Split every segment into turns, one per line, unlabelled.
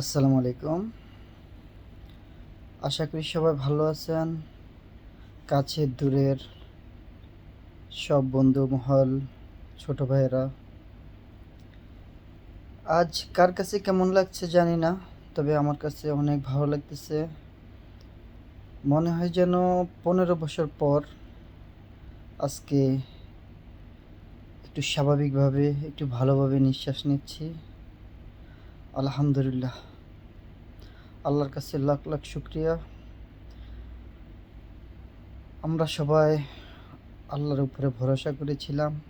আসসালামু আলাইকুম। আশা করি সবাই ভালো আছেন। কাছের দূরের সব বন্ধু, মহল, ছোট ভাইয়েরা। আজ কার কাছে কেমন লাগছে জানি না, তবে আমার কাছে অনেক ভালো লাগতেছে। মনে হয় যেন পনেরো বছর পর আজকে একটু স্বাভাবিকভাবে, একটু ভালোভাবে নিঃশ্বাস নিচ্ছি। আলহামদুলিল্লাহ। আল্লাহর কাছে লাখ লাখ শুক্রিয়া। আমরা সবাই আল্লাহর উপরে ভরসা করেছিলাম।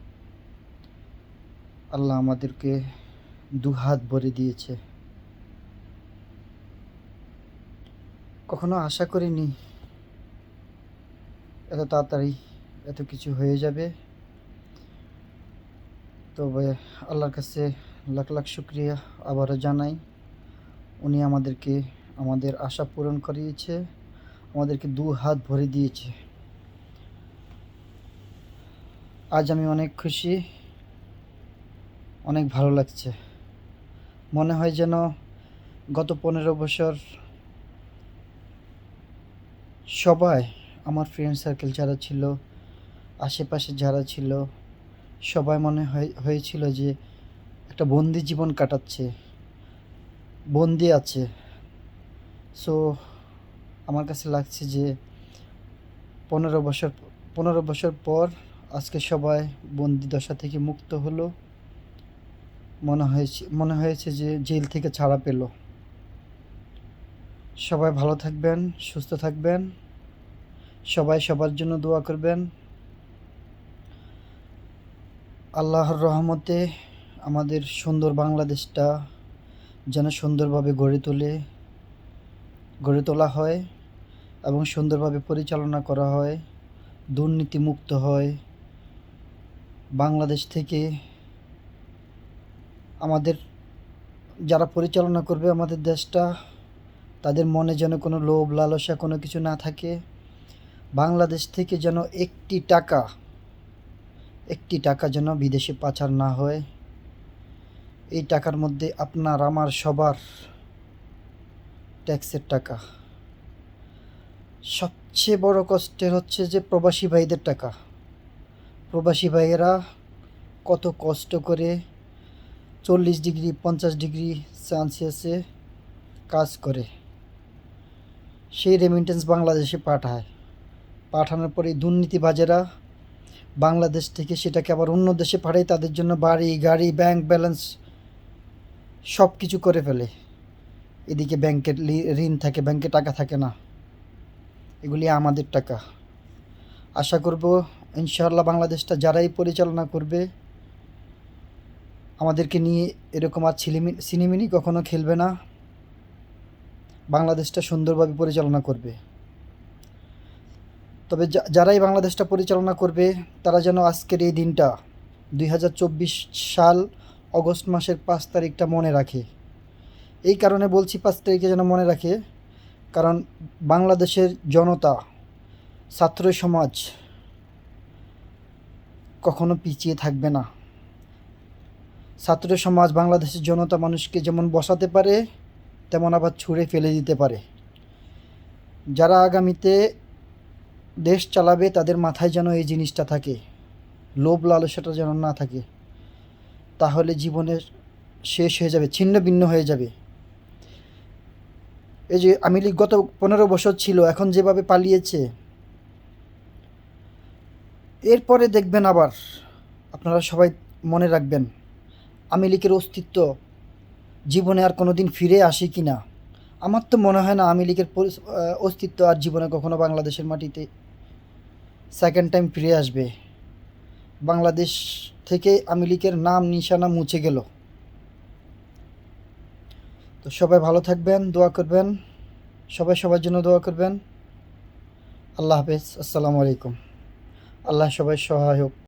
আল্লাহ আমাদেরকে দু হাত ভরে দিয়েছে। কখনো আশা করিনি এত তাড়াতাড়ি এত কিছু হয়ে যাবে। তবে আল্লাহর কাছে লাখ লাখ শুক্রিয়া আবারও জানাই। উনি আমাদেরকে, আমাদের আশা পূরণ করিয়েছে, আমাদেরকে দু হাত ভরে দিয়েছে। আজ আমি অনেক খুশি, অনেক ভালো লাগছে। মনে হয় যেন গত পনেরো বছর সবাই আমার ফ্রেন্ড সার্কেল যারা ছিল, আশেপাশে যারা ছিল, সবাই মনে হয়, হয়েছিল যে একটা বন্দি জীবন কাটাচ্ছে, বন্দি আছে। সো আমার কাছে লাগছে যে পনেরো বছর পনেরো বছর পর আজকে সবাই বন্দি দশা থেকে মুক্ত হলো। মনে হয়েছে মনে হয়েছে যে জেল থেকে ছাড়া পেল। সবাই ভালো থাকবেন, সুস্থ থাকবেন। সবাই সবার জন্য দোয়া করবেন। আল্লাহর রহমতে আমাদের সুন্দর বাংলাদেশটা যেন সুন্দরভাবে গড়ে তোলে, গড়ে তোলা হয় এবং সুন্দরভাবে পরিচালনা করা হয়, দুর্নীতিমুক্ত হয়। বাংলাদেশ থেকে আমাদের যারা পরিচালনা করবে আমাদের দেশটা, তাদের মনে যেন কোনো লোভ, লালসা কোনো কিছু না থাকে। বাংলাদেশ থেকে যেন একটি টাকা একটি টাকা যেন বিদেশে পাচার না হয়। এই টাকার মধ্যে আপনার, আমার সবার ট্যাক্সের টাকা। সবচেয়ে বড় কষ্টের হচ্ছে যে প্রবাসী ভাইদের টাকা। প্রবাসী ভাইয়েরা কত কষ্ট করে চল্লিশ ডিগ্রি, পঞ্চাশ ডিগ্রি সেলসিয়াসে কাজ করে। সেই রেমিটেন্স বাংলাদেশে পাঠায়। পাঠানোর পরে দুর্নীতিবাজেরা বাংলাদেশ থেকে সেটাকে আবার অন্য দেশে পাঠায়। তাদের জন্য বাড়ি, গাড়ি ব্যাংক ব্যালেন্স সব কিছু করে ফেলে। এদিকে ব্যাংকের ঋণ থাকে, ব্যাংকে টাকা থাকে না। এগুলি আমাদের টাকা। আশা করব ইনশাআল্লাহ বাংলাদেশটা যারাই পরিচালনা করবে, আমাদেরকে নিয়ে এরকম আর ছিলিমি সিনেমিনি কখনো খেলবে না। বাংলাদেশটা সুন্দরভাবে পরিচালনা করবে। তবে যারাই বাংলাদেশটা পরিচালনা করবে, তারা যেন আজকের এই দিনটা, দুই হাজার চব্বিশ সাল অগস্ট মাসের পাঁচ তারিখটা মনে রাখে। এই কারণে বলছি পাঁচ তারিখে যেন মনে রাখে, কারণ বাংলাদেশের জনতা, ছাত্র সমাজ কখনো পিছিয়ে থাকবে না। ছাত্র সমাজ বাংলাদেশের জনতা মানুষকে যেমন বসাতে পারে, তেমন আবার ছুঁড়ে ফেলে দিতে পারে। যারা আগামীতে দেশ চালাবে, তাদের মাথায় যেন এই জিনিসটা থাকে, লোভ লালসাটা যেন না থাকে। তাহলে জীবনের শেষ হয়ে যাবে, ছিন্ন ভিন্ন হয়ে যাবে। এই যে আমি লীগ গত পনেরো বছর ছিল, এখন যেভাবে পালিয়েছে, এরপরে দেখবেন আবার, আপনারা সবাই মনে রাখবেন আমি লীগের অস্তিত্ব জীবনে আর কোনো দিন ফিরে আসে কি না। আমার তো মনে হয় না আমি লীগের অস্তিত্ব আর জীবনে কখনো বাংলাদেশের মাটিতে সেকেন্ড টাইম ফিরে আসবে। বাংলাদেশ থেকে আমি লীগের নাম, নিশানা মুছে গেল। তো সবাই ভালো থাকবেন, দোয়া করবেন। সবাই সবার জন্য দোয়া করবেন। আল্লাহ হাফেজ, আসসালামু আলাইকুম। আল্লাহ সবাই সহায় হোক।